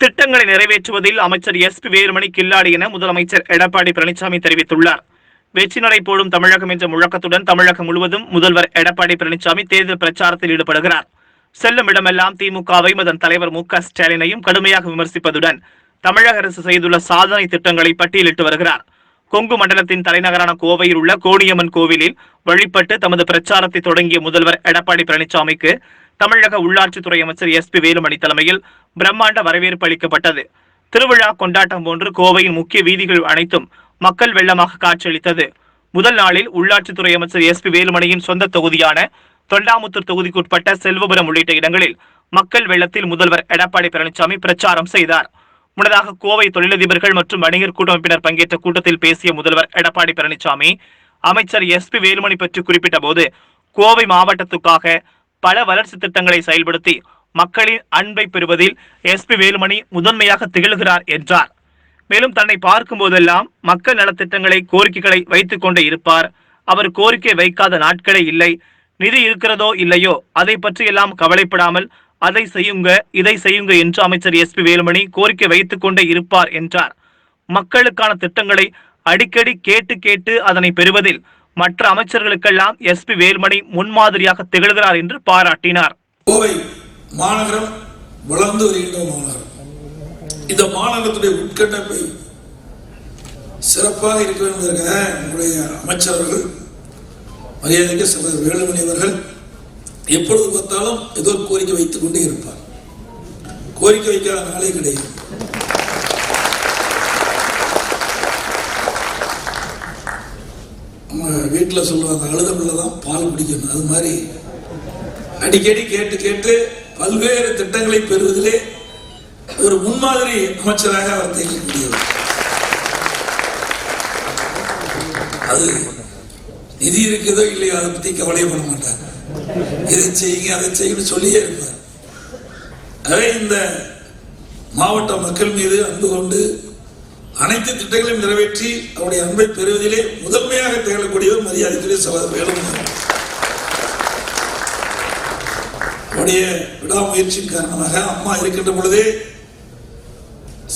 திட்டங்களை நிறைவேற்றுவதில் அமைச்சர் எஸ் பி வேலுமணி கில்லாடி என முதலமைச்சர் எடப்பாடி பழனிசாமி தெரிவித்துள்ளார். வெற்றி நடை போடும் தமிழகம் என்ற முழக்கத்துடன் தமிழகம் முழுவதும் முதல்வர் எடப்பாடி பழனிசாமி தேர்தல் பிரச்சாரத்தில் ஈடுபடுகிறார். செல்லும் இடமெல்லாம் திமுகவையும் அதன் தலைவர் மு ஸ்டாலினையும் கடுமையாக விமர்சிப்பதுடன் தமிழக அரசு செய்துள்ள சாதனை திட்டங்களை பட்டியலிட்டு வருகிறார். கொங்கு மண்டலத்தின் தலைநகரான கோவையில் உள்ள கோடியம்மன் கோவிலில் வழிபட்டு தமது பிரச்சாரத்தை தொடங்கிய முதல்வர் எடப்பாடி பழனிசாமிக்கு தமிழக உள்ளாட்சித்துறை அமைச்சர் எஸ் பி வேலுமணி தலைமையில் பிரம்மாண்ட வரவேற்பு அளிக்கப்பட்டது. திருவிழா கொண்டாட்டம் போன்று கோவையின் முக்கிய வீதிகள் அனைத்தும் மக்கள் வெள்ளமாக காட்சியளித்தது. முதல் நாளில் உள்ளாட்சித்துறை அமைச்சர் எஸ் பி வேலுமணியின் சொந்த தொகுதியான தொண்டாமுத்தூர் தொகுதிக்குட்பட்ட செல்வபுரம் உள்ளிட்ட இடங்களில் மக்கள் வெள்ளத்தில் முதல்வர் எடப்பாடி பழனிசாமி பிரச்சாரம் செய்தார். முன்னதாக கோவை தொழிலதிபர்கள் மற்றும் வணிகர் கூட்டமைப்பினர் பங்கேற்ற கூட்டத்தில் பேசிய முதல்வர் எடப்பாடி பழனிசாமி அமைச்சர் எஸ் பி வேலுமணி பற்றி குறிப்பிட்ட போது கோவை மாவட்டத்துக்காக பல வளர்ச்சி திட்டங்களை செயல்படுத்தி மக்களின் அன்பை பெறுவதில் எஸ் பி வேலுமணி முதன்மையாக திகழ்கிறார் என்றார். மேலும் தன்னை பார்க்கும் போதெல்லாம் மக்கள் நலத்திட்டங்களை கோரிக்கைகளை வைத்துக் கொண்டே இருப்பார். அவர் கோரிக்கை வைக்காத நாட்களே இல்லை. நிதி இருக்கிறதோ இல்லையோ அதை பற்றியெல்லாம் கவலைப்படாமல் அதை செய்யுங்க இதை செய்யுங்க என்று அமைச்சர் எஸ் பி வேலுமணி கோரிக்கை வைத்துக் கொண்டே இருப்பார் என்றார். மக்களுக்கான திட்டங்களை அடிக்கடி கேட்டு கேட்டு அதனை பெறுவதில் மற்ற அமைச்சர்களுக்கெல்லாம் எஸ் பி வேல்மணி முன்மாதிரியாக திகழ்கிறார் என்று பாராட்டினார். கோவை மாநகரம் வளர்ந்து வருகின்ற மாநகரம். இந்த மாநகரத்துடைய உட்கட்டமைப்பை சிறப்பாக இருக்க வேண்டும் நம்முடைய அமைச்சர்கள் மரியாதைக்கு சகோதரர் வேலுமணி அவர்கள் எப்பொழுது பார்த்தாலும் ஏதோ கோரிக்கை வைத்துக் கொண்டே இருப்பார். கோரிக்கை வைக்காத நாளே கிடையாது. வீட்டில் சொல்லுவாங்க அழுத பிள்ளை தான் பால் குடிக்கணும். அது மாதிரி அடிக்கடி கேட்டு கேட்டு பல்வேறு திட்டங்களை பெறுவதிலே ஒரு முன்மாதிரி அமைச்சராக அவர் திகழக்கூடியவர் அது நிதி இருக்குதோ இல்லையோ அதை பத்தி பண்ண மாட்டார். இதை செய்யுங்க அதை செய்யுன்னு சொல்லியே இருப்பார். அதே இந்த மாவட்ட மக்கள் மீது அன்பு கொண்டு அனைத்து திட்டங்களையும் நிறைவேற்றி அவருடைய அன்பை பெறுவதிலே முதன்மையாக திகழக்கூடியவர் மரியாதைக்குரிய சகோதரர் வேலுமணி. அவருடைய விடாமுயற்சியின் காரணமாக அம்மா இருக்கின்ற பொழுதே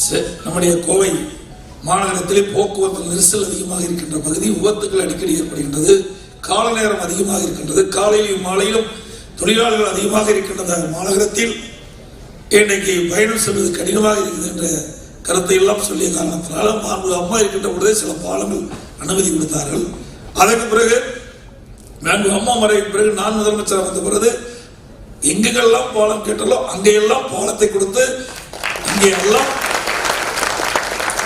செ- நம்முடைய கோவை மாநகரத்திலே போக்குவரத்து நெரிசல் அதிகமாக இருக்கின்ற பகுதி விபத்துகள் அடிக்கடி ஏற்படுகின்றது கால நேரம் அதிகமாக இருக்கின்றது காலையிலும் மாலையிலும் தொழிலாளர்கள் அதிகமாக இருக்கின்ற மாநகரத்தில் இன்றைக்கு பயணம் செல்வது கடினமாக இருக்குது என்ற கருத்தை எல்லாம் சொல்லிய காரணத்தினால மாண்பு அம்மா இருக்கின்ற உடனே சில பாலங்கள் அனுமதி கொடுத்தார்கள். அதற்கு பிறகு நான்கு அம்மா மறைவுக்கு பிறகு நான் முதலமைச்சர் வந்த பிறகு எங்கெங்கெல்லாம் பாலம் கேட்டாலோ அங்கெல்லாம் பாலத்தை கொடுத்து அங்கே எல்லாம்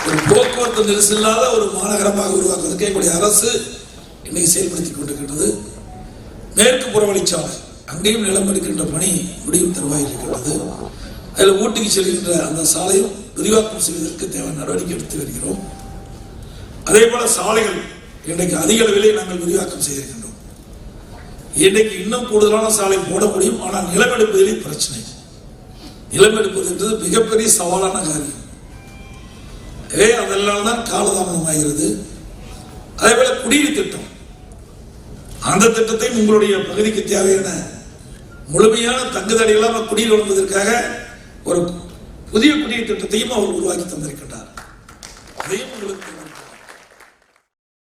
ஒரு போக்குவரத்து நெரிசல் இல்லாத ஒரு மாநகரமாக உருவாக்குவதற்கு எங்களுடைய அரசு இன்னைக்கு செயல்படுத்தி கொண்டிருக்கின்றது. மேற்கு புறவழிச்சாலை அங்கேயும் நிலம் எடுக்கின்ற பணி முடிவு தருவாயில் இருக்கின்றது அதில் ஊட்டிக்கு செல்கின்ற அந்த சாலையும் விரிவாக்கம் செய்வதற்கு தேவை நடவடிக்கை எடுத்து வருகிறோம். அதே போல சாலைகள் இன்றைக்கு அதிக அளவிலே நாங்கள் விரிவாக்கம் செய்திருக்கின்றோம். இன்றைக்கு இன்னும் கூடுதலான சாலை போட முடியும். ஆனால் நிலம் எடுப்பதிலே பிரச்சனை. நிலம் எடுப்பது என்பது மிகப்பெரிய சவாலான காரியம். எனவே அதெல்லாம் தான் காலதாமதமாகிறது. அதே போல குடிநீர் திட்டம். அந்த திட்டத்தையும் உங்களுடைய பகுதிக்கு தேவையான முழுமையான தங்குதடை இல்லாமல் குடியில் வழங்குவதற்காக ஒரு புதிய குடிநீர் திட்டத்தையும் அவர் உருவாக்கி தந்திருக்கின்றார். அதையும் உங்களுக்கு